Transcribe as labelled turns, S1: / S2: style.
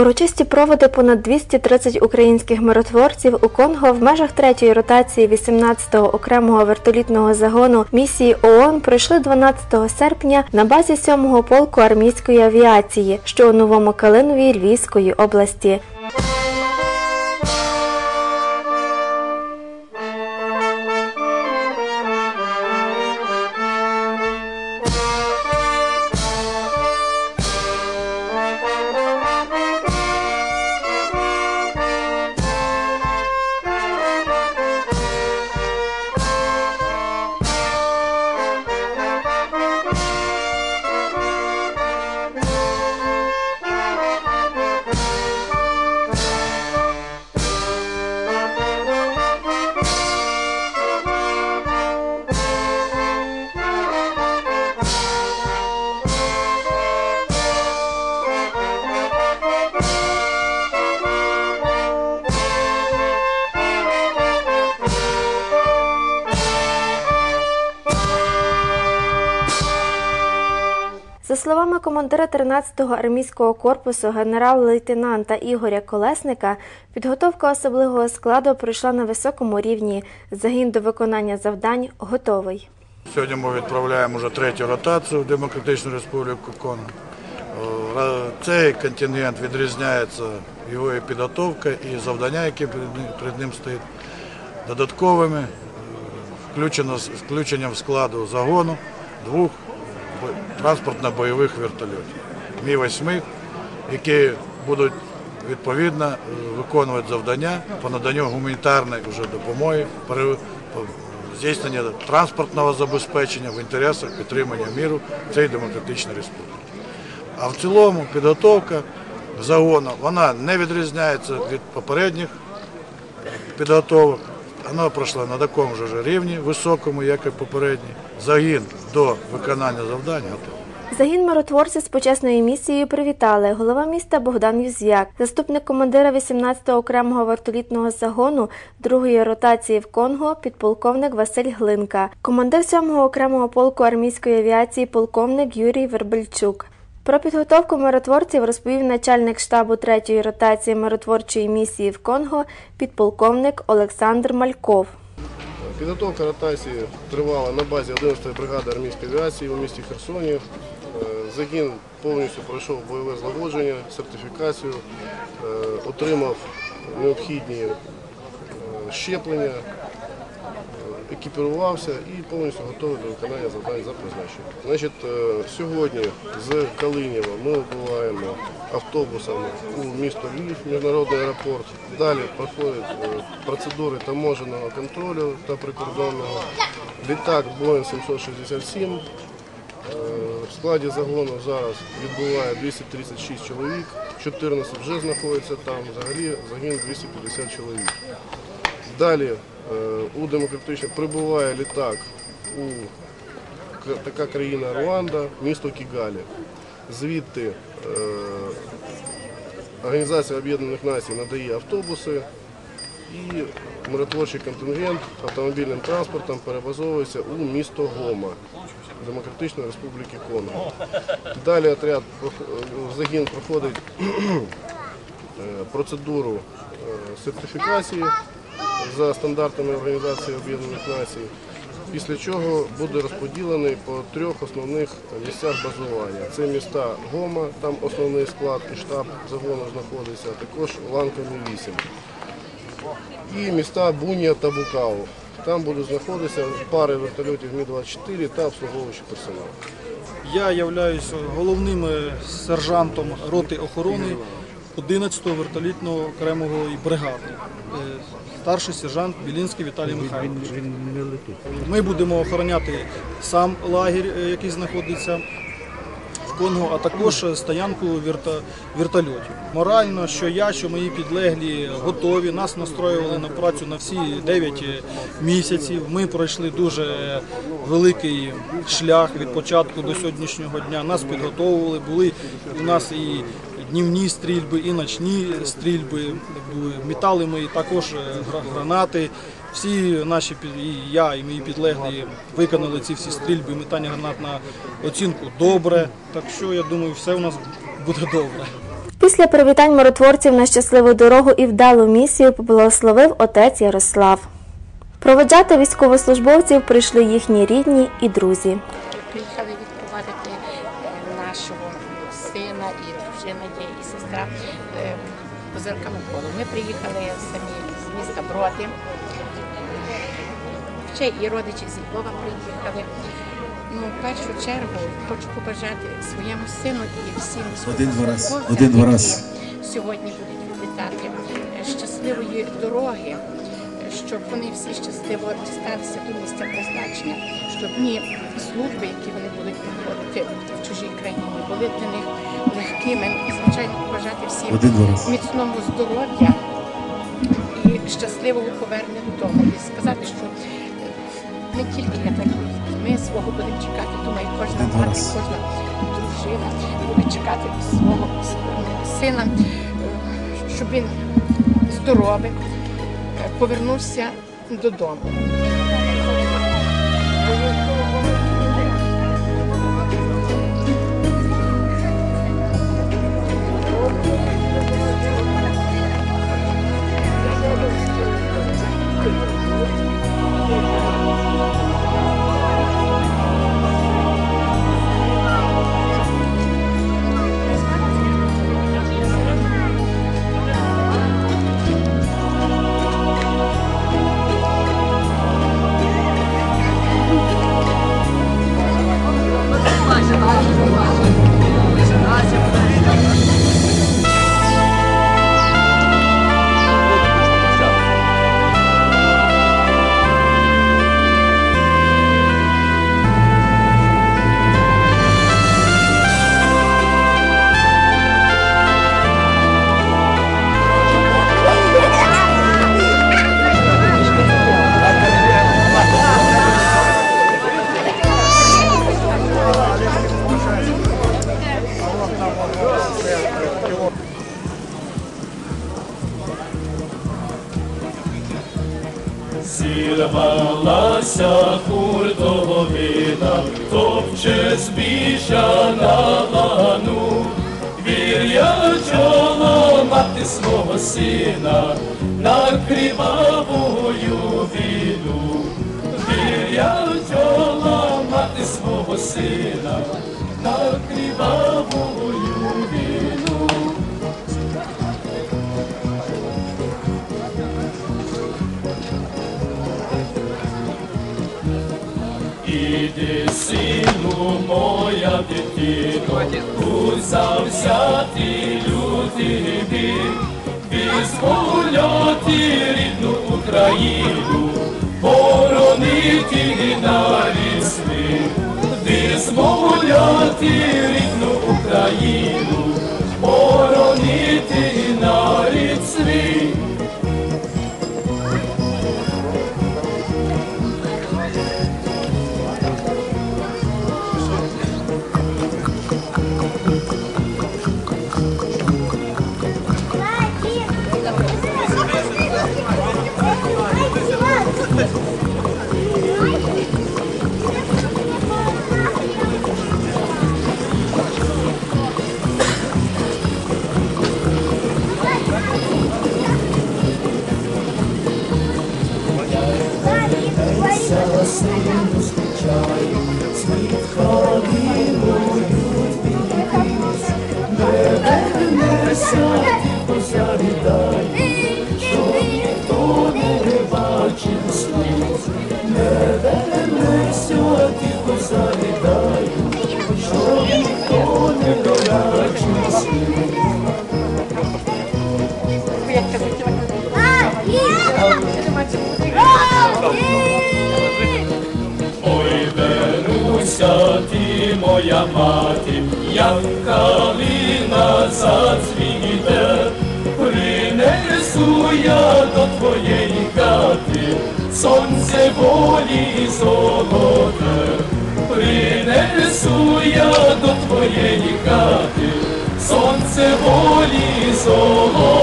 S1: Урочисті проводи понад 230 українських миротворців у Конго в межах третьої ротації 18-го окремого вертолітного загону місії ООН пройшли 12 серпня на базі 7-го полку армійської авіації, що у Новому Калинові Львівської області. Словами командира 13-го армійського корпусу генерал-лейтенанта Ігоря Колесника, підготовка особливого складу пройшла на високому рівні. Загін до виконання завдань готовий.
S2: Сьогодні ми відправляємо вже третю ротацію в Демократичну Республіку Конго. Цей контингент відрізняється його підготовка, і завдання, які перед ним, стоять, додатковими, е, включено, включенням складу загону двох транспортно-бойових вертольотів Мі-8, які будуть відповідно е, виконувати завдання по наданню гуманітарної вже допомоги, здійснення транспортного забезпечення в інтересах підтримання міру в цій демократичній республіці. А в цілому підготовка загону вона не відрізняється від попередніх підготовок. Вона пройшла на такому ж рівні, високому, як і попередній. Загін до виконання завдань готовий.
S1: Загін миротворців з почесною місією привітали голова міста Богдан Юзвяк, заступник командира 18-го окремого вертолітного загону другої ротації в Конго, підполковник Василь Глинка, командир 7-го окремого полку армійської авіації, полковник Юрій Вербельчук. Про підготовку миротворців розповів начальник штабу 3-ї ротації миротворчої місії в Конго, підполковник Олександр Мальков.
S3: Підготовка ротації тривала на базі 11-ї бригади армійської авіації у місті Херсоні. Е, Загін повністю пройшов бойове злагодження, сертифікацію, е, отримав необхідні е, щеплення, екіпірувався і повністю готовий до виконання завдань за призначенням. Значить, е, сьогодні з Калиніва ми вбиваємо автобусами у місто Львів, міжнародний аеропорт. Далі проходять е, процедури таможеного контролю та прикордонного. Літак Boeing 767. Е, В складі загону зараз відбуває 236 чоловік, 14 вже знаходяться там, взагалі загін 250 чоловік. Далі е, у демократичній прибуває літак у така країна Руанда, місто Кігалі. Звідти е, Організація Об'єднаних Націй надає автобуси і миротворчий контингент автомобільним транспортом перебазовується у місто Гома Демократичної Республіки Конго. Далі отряд е, загін проходить процедуру сертифікації за стандартами Організації Об'єднаних Націй, після чого буде розподілений по трьох основних місцях базування. Це міста Гома, там основний склад і штаб загону знаходиться, а також Ланками 8. І міста Бунія та Букаву. Там будуть знаходитися пари вертольотів Мі-24 та обслуговуючий персонал.
S4: Я являюсь головним е, сержантом роти охорони 11-го вертолітного окремого бригади. Е, Старший сержант Білінський Віталій Михайлович. Ми будемо охороняти сам лагерь, е, який знаходиться в Конго, а також стоянку вірта- вертольотів. Морально, що я, що мої підлеглі готові. Нас настроювали на працю на всі 9 місяців. Ми пройшли дуже великий шлях від початку до сьогоднішнього дня. Нас підготовували. Були у нас і днівні стрільби, і ночні стрільби. Були. Метали ми також е, гранати. Всі наші і я і мої підлеглі виконали ці всі стрільби, метання гранат на оцінку добре. Так що я думаю, все у нас буде добре.
S1: Після привітань миротворців на щасливу дорогу і вдалу місію поблагословив отець Ярослав. Проводжати військовослужбовців прийшли їхні рідні і друзі.
S5: Приїхали з міста Ще і родичі зі Львова приїхали. Ну, в першу чергу хочу побажати своєму сину і всім
S6: Один, два раз, один, два раз.
S5: сьогодні будуть відлітати е, щасливої дороги, е, щоб вони всі щасливо дісталися до місця призначення, щоб дні служби, які вони будуть проходити в чужій країні, були для них легкими. І, звичайно, побажати всім міцного здоров'я щасливого повернення додому. І сказати, що не тільки я так ми свого будемо чекати. Думаю, кожна мати, кожна дружина буде чекати свого сина, е, щоб він здоровий е, повернувся додому.
S7: Зірвалася хуртовина, топче збіжжя на лану, вір'я чоло мати свого сина, на кривавою війну, вір'я чоло мати свого сина, на кривавою Іди, сину, моя дитино, у завзяти лютий бій, визволяти рідну Україну, боронити свій, визволяти рідну Україну, боронити нарід свій. Вернуся ти, моя мати, як калина зацвіте, принесу я до твоєї хати, сонце волі золоте, принесу я до твоєї хати, сонце волі золоте.